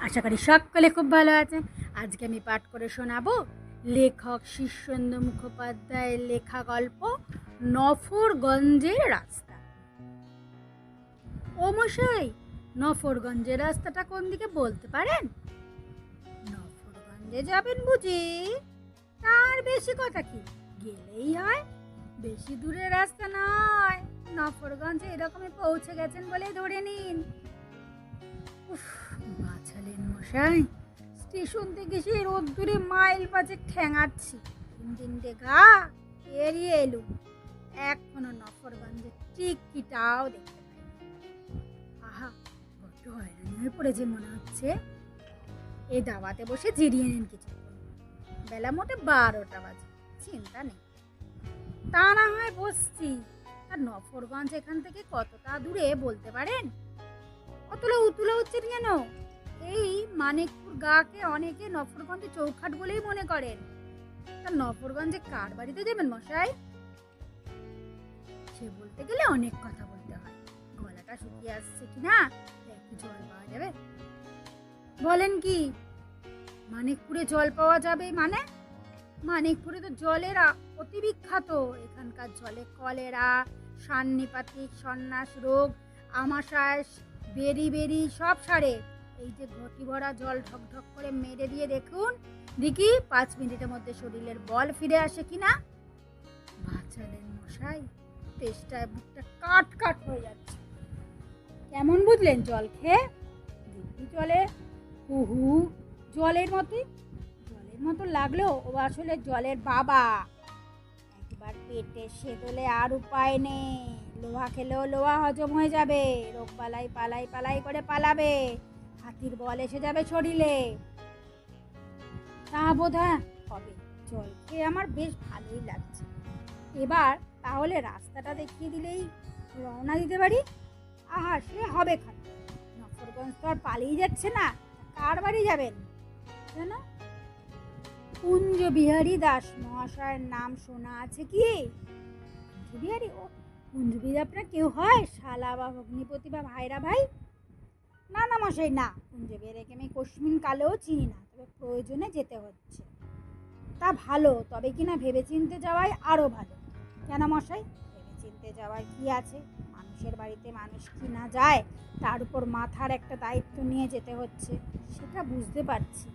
আশা করি সকলে খুব ভালো আছে আজকে আমি পাঠ করে শোনাবো লেখক শীর্ষেন্দু মুখোপাধ্যায়ের লেখা গল্প নফরগঞ্জের রাস্তা। ও মশাই, নফরগঞ্জের রাস্তাটা কোন দিকে বলতে পারেন? নফরগঞ্জে যাবেন বুঝি? তার বেশি কথা কি? গেলেই হয়। বেশি দূরের রাস্তা নয়। নফরগঞ্জে এরকমই পৌঁছে গেছেন বলেই ধরে নিন। বাঁচালেন মশাই। স্টেশন থেকে সেই রোদ্দুরে মাইল পাঁচে ঠ্যাঙাচ্ছি তিন তিনটে গা এড়িয়ে এলুম এখনও নফরগঞ্জের টিকিটাও দেখতে আহা, বড্ড হয়রানি হয়ে পড়েছে মনে হচ্ছে। এই দাওয়াতে বসে জিরিয়ে নিন কিছু বেলা মোটে বারোটা বাজে, চিন্তা নেই। তা না হয় বসছি। আর নফরগঞ্জ এখান থেকে কতটা দূরে বলতে পারেন? অতলা উতুলা হচ্ছেন কেন? এই মানিকপুর গাকে অনেকে নফরগঞ্জে চৌখাট বলেই মনে করেন। তা নফরগঞ্জে কার বাড়িতে যাবেন মশাই? সে বলতে গেলে অনেক কথা বলতে হয়। গলাটা শুকিয়ে আসছে কি না? একটু জল পাওয়া যাবে? বলেন কি, মানিকপুরে জল পাওয়া যাবে মানে? মানিকপুরে তো জলের অতি বিখ্যাত এখানকার জলে কলেরা, সান্নিপাতিক সন্ন্যাস রোগ আমাশাস বেরি বেরি সব সারে। এই যে ঘটি ভরা জল ঢক করে মেরে দিয়ে দেখুন, দেখি পাঁচ মিনিটের মধ্যে শরীরের বল ফিরে আসে কিনা। বাঁচালেন মশাই, তেষ্টায় বুকটা কাট কাট হয়ে যাচ্ছে। কেমন বুঝলেন জল খেয়ে? দিব্যি জলে। হু হু জলের মতোই। জলের মতো লাগলেও ও আসলে জলের বাবা। একবার পেটে সেদলে আর উপায় নেই। লোহা খেলেও লোহা হজম হয়ে যাবে। রোগ পালাই পালাই পালাই করে পালাবে। হাতির বল এসে যাবে শরীরে। তা বোধ হবে। জল খেয়ে আমার বেশ ভালোই লাগছে। এবার তাহলে রাস্তাটা দেখিয়ে দিলেই রওনা দিতে পারি? আহা, সে হবে খান নফরগঞ্জ তো আর পালিয়ে যাচ্ছে না। কার বাড়ি যাবেন? কেন কুঞ্জ বিহারী দাস মহাশয়ের নাম শোনা আছে কি? বিহারী ও কুঞ্জ বিহারী আপনার কেউ হয়? শালা বা ভগ্নিপতি বা ভাইরা ভাই? না না, মশাই, না। কুঞ্জ বিহারীকে আমি কশ্মিন কালেও চিনি না, তবে প্রয়োজনে যেতে হচ্ছে। তা ভালো, তবে কিনা ভেবেচিন্তে যাওয়াই আরও ভালো? কেন মশাই? ভেবেচিন্তে যাওয়ার কি আছে? মানুষের বাড়িতে মানুষ কি না যায়? তার উপর মাথার একটা দায়িত্ব নিয়ে যেতে হচ্ছে, সেটা বুঝতে পারছি।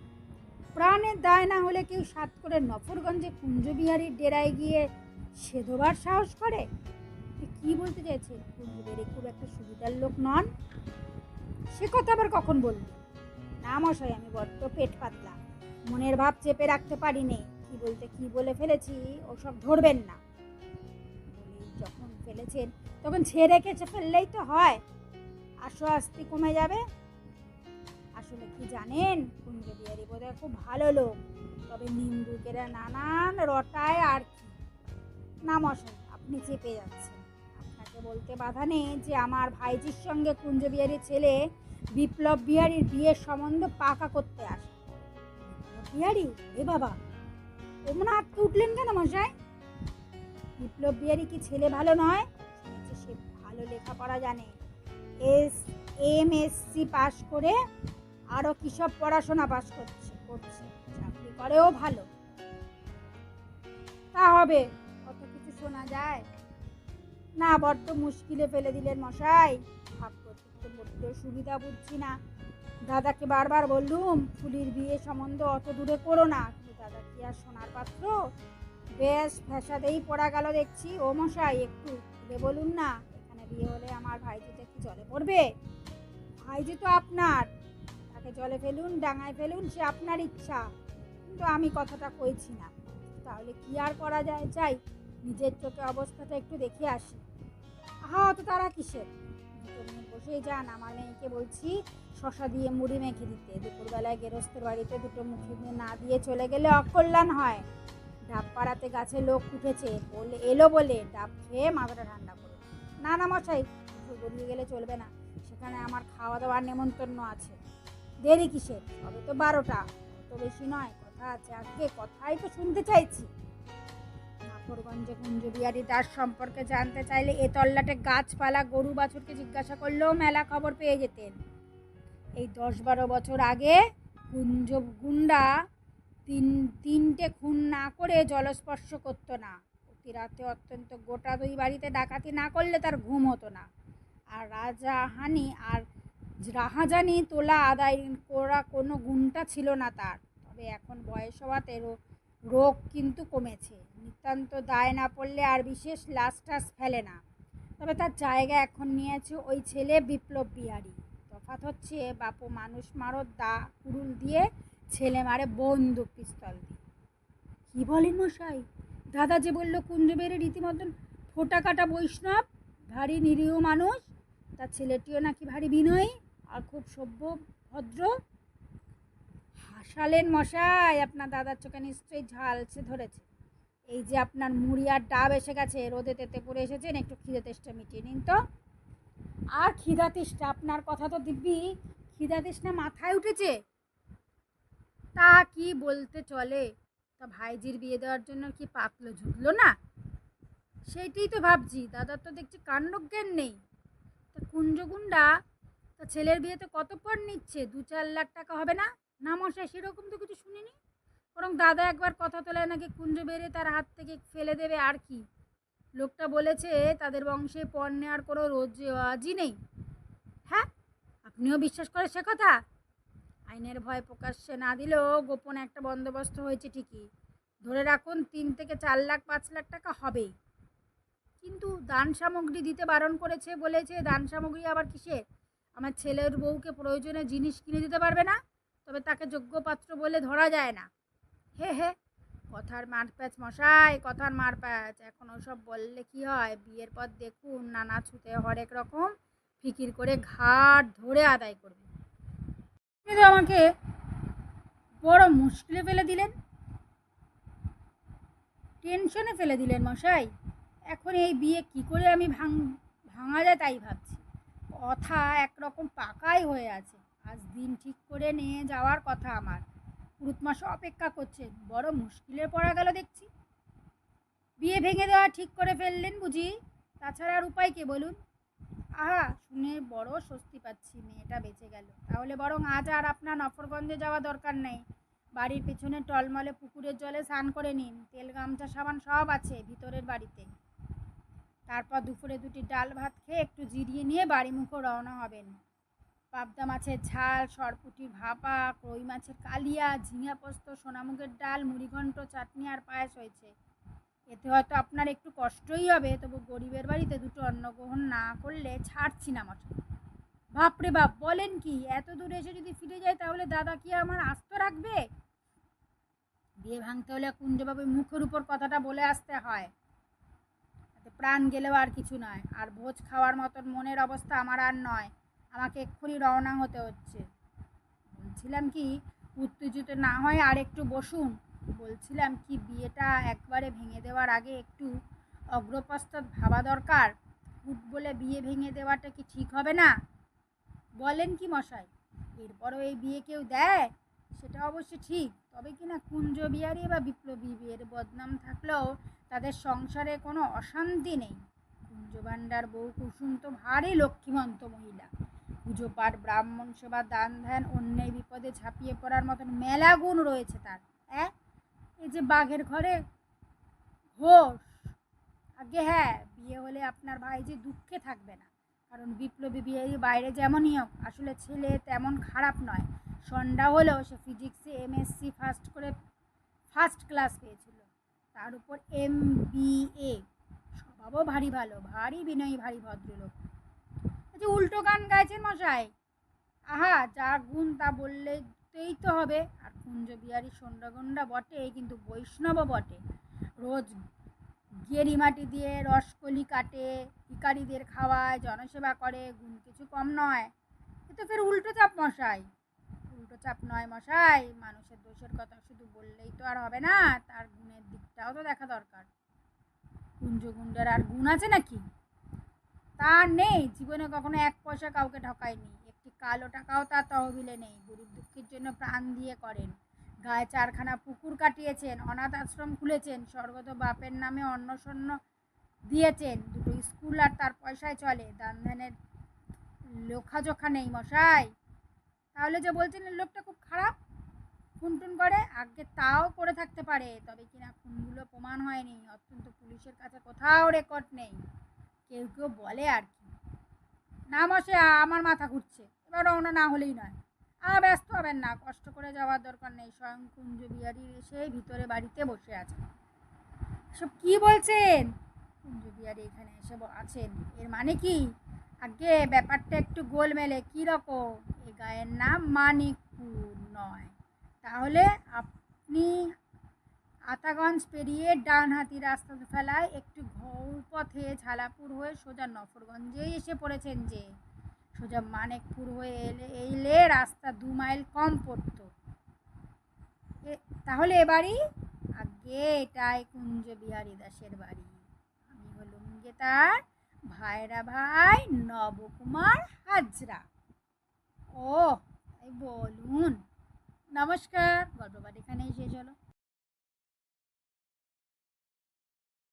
প্রাণের দায় না হলে কেউ সাত করে নফরগঞ্জে কুঞ্জবিহারীর ডেরায় গিয়ে সেধবার সাহস করে? কি বলতে চাইছেন কুঞ্জবিহারী খুব একটা সুবিধার লোক নন। সে কথা আবার কখন বললি না মশাই, আমি বড্ড পেট পাতলা। মনের ভাব চেপে রাখতে পারিনি। কি বলতে, কি বলে ফেলেছি, ওসব ধরবেন না। যখন ফেলেছেন, তখন ছেড়ে কেচে ফেললেই তো হয়। আশো আস্তে কমে যাবে। আসলে কি জানেন কুঞ্জ বিহারী বোধহয় খুব ভালো লোক। তবে নিন্দুকেরা নানান রটায় আর কি। না মশাই, আপনি চেপে যাচ্ছেন। বলতে বাধা নেই যে আমার ভাইজির সঙ্গে কুঞ্জ বিহারীর ছেলে বিপ্লব বিহারীর বিয়ের সম্বন্ধ পাকা করতে আসে। বিহারি? এ বাবা ওমন আটকে উঠলেন কেন মশাই? বিপ্লব বিহারী কি ছেলে ভালো নয়? সে ভালো লেখাপড়া জানে। এস, এম এসসি পাশ করে আরও কী সব পড়াশোনা পাশ করছে করছে। চাকরি করেও ভালো। তা হবে, কত কিছু শোনা যায়। না, বড্ড মুশকিলে ফেলে দিলেন মশাই। তো বড্ড সুবিধা বুঝছি না। দাদাকে বারবার বললুম, ফুলির বিয়ে সম্বন্ধ অত দূরে করো না। কিন্তু দাদা কি আর সোনার পাত্র? বেশ ফ্যাসাদেই পড়া গেল দেখছি। ও মশাই, একটু খুলে বলুন না, এখানে বিয়ে হলে আমার ভাইজিটা কি জলে পড়বে? ভাইজি তো আপনার। তাকে জলে ফেলুন, ডাঙায় ফেলুন, সে আপনার ইচ্ছা। কিন্তু আমি কথাটা কইছি না। তাহলে কি আর করা যায়? যাই নিজের চোখে অবস্থাটা একটু দেখে আসি। হা অত তারা কিসের? বসেই যান। আমার মেয়েকে বলছি, শশা দিয়ে মুড়ি মেখে দিতে। দুপুরবেলায় গেরস্তের বাড়িতে দুটো মুখে না দিয়ে চলে গেলে অকল্যাণ হয়। ডাব পাড়াতে গাছে লোক উঠেছে। বলে, এলো বলে ডাব খেয়ে মাথাটা ঠান্ডা করে। না না, মশাই গড়িয়ে গেলে চলবে না। সেখানে আমার খাওয়া দাওয়ার নেমন্তন্ন আছে। দেরি কিসের? তবে তো বারোটা। অত বেশি নয়। কথা আছে আজকে কথাই তো শুনতে চাইছি। নাফরগঞ্জে কুঞ্জবিহারী দাস সম্পর্কে জানতে চাইলে এ তল্লাটে গাছপালা, গরু, বাছুরকে জিজ্ঞাসা করলেও মেলা খবর পেয়ে যেতেন। এই দশ বারো বছর আগে কুঞ্জ গুন্ডা তিন, তিনটে খুন না করে জলস্পর্শ করতো না। অতি রাতে অত্যন্ত গোটা দুই বাড়িতে ডাকাতি না করলে তার ঘুম হতো না। আর রাজাহানি আর রাহাজানি তোলা আদায় করা কোনো গুণটা ছিল না তার। তবে এখন বয়স হওয়াতে রোগ কিন্তু কমেছে। নিতান্ত দায় না পড়লে আর বিশেষ লাশ টাস ফেলে না। তবে তার জায়গা এখন নিয়েছে ওই ছেলে বিপ্লব বিহারী। তফাৎ হচ্ছে, বাপু মানুষ মারো, দা কুড়ুল দিয়ে ছেলে মারে বন্দুক পিস্তল দিয়ে। কী বলেন মশাই? দাদা যে বলল কুঞ্জবের রীতিমতন ফোটা কাটা বৈষ্ণব, ভারী নিরীহ মানুষ তার ছেলেটিও নাকি ভারী বিনয়ী আর খুব সভ্য, ভদ্র? হাসালেন মশাই, আপনার দাদার চোখে নিশ্চয়ই ঝালছে, ধরেছে। এই যে আপনার মুড়ি আর ডাব এসে গেছে, রোদে তেতে পড়ে এসেছেন, একটু খিদে তেষ্টা মিটিয়ে নিন তো। আর খিদা তেষ্টা, আপনার কথা তো দিব্যি, খিদা তেষ্টা মাথায় উঠেছে। তা কি বলতে চলে? তা ভাইজির বিয়ে দেওয়ার জন্য কি পাতলো ঝুঁকলো না? সেইটাই তো ভাবছি, দাদার তো দেখছি কাণ্ডজ্ঞান নেই। তা কুঞ্জগুন্ডা তা ছেলের বিয়েতে কত পর নিচ্ছে? দু চার লাখ টাকা হবে না? না মশাই, সেরকম তো কিছু শুনিনি? বরং দাদা একবার কথা তোলায় নাকি কুঞ্জ বেড়ে তার হাত থেকে ফেলে দেবে আর কি? লোকটা বলেছে, তাদের বংশে পণ নেওয়ার কোনো রোজই নেই। হ্যাঁ আপনিও বিশ্বাস করে সে কথা? আইনের ভয় প্রকাশ্যে না দিলেও গোপনে একটা বন্দোবস্ত হয়েছে ঠিকই। ধরে রাখুন, তিন থেকে চার লাখ, পাঁচ লাখ টাকা হবেই। কিন্তু দান সামগ্রী দিতে বারণ করেছে, বলেছে, দান সামগ্রী আবার কিসের? আমার ছেলের বউকে প্রয়োজনে জিনিস কিনে দিতে পারবে না? তবে তাকে যোগ্য পাত্র বলে ধরা যায় না। হে হে। কথার মারপ্যাচ মশাই, কথার মারপ্যাচ। এখন ওসব বললে কি হয়? বিয়ের পর দেখুন, নানা ছুতে হরেক রকম ফিকির করে ঘাট ধরে আদায় করবে। আপনি তো আমাকে বড় মুশকিলে ফেলে দিলেন। টেনশনে ফেলে দিলেন মশাই। এখন এই বিয়ে কি করে আমি ভাঙ, ভাঙা যায় তাই ভাবছি। কথা একরকম পাকাই হয়ে আছে। আজ দিন ঠিক করে নিয়ে যাওয়ার কথা আমার। মাস অপেক্ষা করছেন বড় মুশকিলে পড়া গেল দেখছি। বিয়ে ভেঙে দেওয়া ঠিক করে ফেললেন বুঝি? তাছাড়া আর উপায় কে বলুন? আহা, শুনে বড় স্বস্তি পাচ্ছি, মেয়েটা বেঁচে গেল। তাহলে বরং আজ আর আপনার নফরগঞ্জে যাওয়া দরকার নেই। বাড়ির পেছনে টলমলে পুকুরের জলে স্নান করে নিন। তেল, গামছা, সাবান সব আছে ভিতরের বাড়িতে। তারপর দুপুরে দুটি ডাল ভাত খেয়ে একটু জিরিয়ে নিয়ে বাড়ি মুখো রওনা হবেন। পাবদা মাছের ঝাল, সরপুটির ভাপা, কই মাছের কালিয়া, ঝিঙা পোস্ত, সোনামুগের ডাল, মুড়িঘণ্ট, চাটনি আর পায়েস হয়েছে। এতে হয়তো আপনার একটু কষ্টই হবে, তবু গরিবের বাড়িতে দুটো অন্ন গ্রহণ না করলে ছাড়ছি না মশাই বাপরে বাপ, বলেন কি, এত দূরে এসে যদি ফিরে যায় তাহলে দাদা কি আমার আস্ত রাখবে? বিয়ে ভাঙতে হলে কুঞ্জবাবুর মুখের উপর কথাটা বলে আসতে হয়। প্রাণ গেলেও আর কিছু নয়, আর ভোজ খাওয়ার মতন মনের অবস্থা আমার আর নয়। আমাকে এক্ষুনি রওনা হতে হচ্ছে। বলছিলাম কি, উত্তেজিত না হয় আর একটু বসুন। বলছিলাম কি, বিয়েটা একবারে ভেঙে দেওয়ার আগে একটু অগ্রপশ্চাৎ ভাবা দরকার। হুট বলে বিয়ে ভেঙে দেওয়াটা কি ঠিক হবে না? বলেন কি মশাই, এরপরও এই বিয়ে কেউ দেয়? সেটা অবশ্য ঠিক, তবে কি না কুঞ্জ বিহারী বা বিপ্লবী বিয়ের বদনাম থাকলেও তাদের সংসারে কোনো অশান্তি নেই। কুঞ্জ ভাণ্ডার বউ কুসুম তো ভারী লক্ষ্মীমন্ত মহিলা। পুজো পাঠ, ব্রাহ্মণ সেবা, দান ধ্যান অন্যের বিপদে ঝাঁপিয়ে পড়ার মতন মেলা গুণ রয়েছে তার হ্যাঁ এই যে বাঘের ঘরে ঘোষ, আগে হ্যাঁ বিয়ে হলে আপনার ভাই যে দুঃখে থাকবে না, কারণ বিপ্লবী বিয়ে বাইরে যেমনই হোক, আসলে ছেলে তেমন খারাপ নয়, সন্ধ্যা হলেও সে ফিজিক্সে এমএসসি ফার্স্ট করে ফার্স্ট ক্লাস পেয়েছিল, তার উপর এম বি এ স্বভাবও ভারী ভালো, ভারী বিনয়ী, ভারী ভদ্রলোক যে উল্টো গান গাইছেন মশাই। আহা, যা গুণ তা বললেই তো হবে। আর কুঞ্জ বিহারী সন্ধ্যাগন্ডা বটে, কিন্তু বৈষ্ণবও বটে। রোজ গেরি মাটি দিয়ে রসকলি কাটে ভিকারিদের খাওয়ায়, জনসেবা করে, গুণ কিছু কম নয়। এ তো ফের উল্টো চাপ মশাই। উল্টো চাপ নয় মশাই, মানুষের দোষের কথা শুধু বললেই তো আর হবে না, তার গুণের দিকটাও তো দেখা দরকার। কুঞ্জগুন্ডার আর গুণ আছে নাকি? তা নেই, জীবনে কখনো এক পয়সা কাউকে ঠকায়নি। একটি কালো টাকাও তার তহবিলে নেই। গরিব দুঃখের জন্য প্রাণ দিয়ে করেন। গায়ে চারখানা পুকুর কাটিয়েছেন, অনাথ আশ্রম খুলেছেন, স্বর্গত বাপের নামে অন্নশন্য দিয়েছেন। দুটো স্কুল আর তার পয়সায় চলে। দান ধ্যানের লেখাজোখা নেই মশাই। তাহলে যে বলছেন লোকটা খুব খারাপ। খুন টুন করে, আগে তাও করে থাকতে পারে। তবে কিনা খুনগুলো প্রমাণ হয়নি। অত্যন্ত পুলিশের কাছে কোথাও রেকর্ড নেই। কেউ কেউ বলে আর কি। না মশে আমার মাথা ঘুরছে। এবার রওনা না হলেই নয়। আর ব্যস্ত হবেন না, কষ্ট করে যাওয়ার দরকার নেই। স্বয়ং কুঞ্জ বিহারি এসে ভিতরে বাড়িতে বসে আছে সব কি বলছেন? কুঞ্জ বিহারি এখানে এসে আছেন। এর মানে কি? আগে ব্যাপারটা একটু গোলমেলে, কী রকম? এ গায়ের নাম মানিকপুর নয়। তাহলে আপনি আতাগঞ্জ পেরিয়ে ডানহাতি রাস্তা ফেলায় একটু ঘোর পথে ঝালাপুর হয়ে সোজা নফরগঞ্জেই এসে পড়েছেন যে। সোজা মানিকপুর হয়ে এলে এলে রাস্তা দু মাইল কম পড়তো। তাহলে এবারই আগে এটাই কুঞ্জ বিহারী দাসের বাড়ি। আমি হলুম গে তার ভাইরা ভাই নবকুমার হাজরা। ও বলুন। নমস্কার, গল্পপাঠ এখানেই শেষ হলো।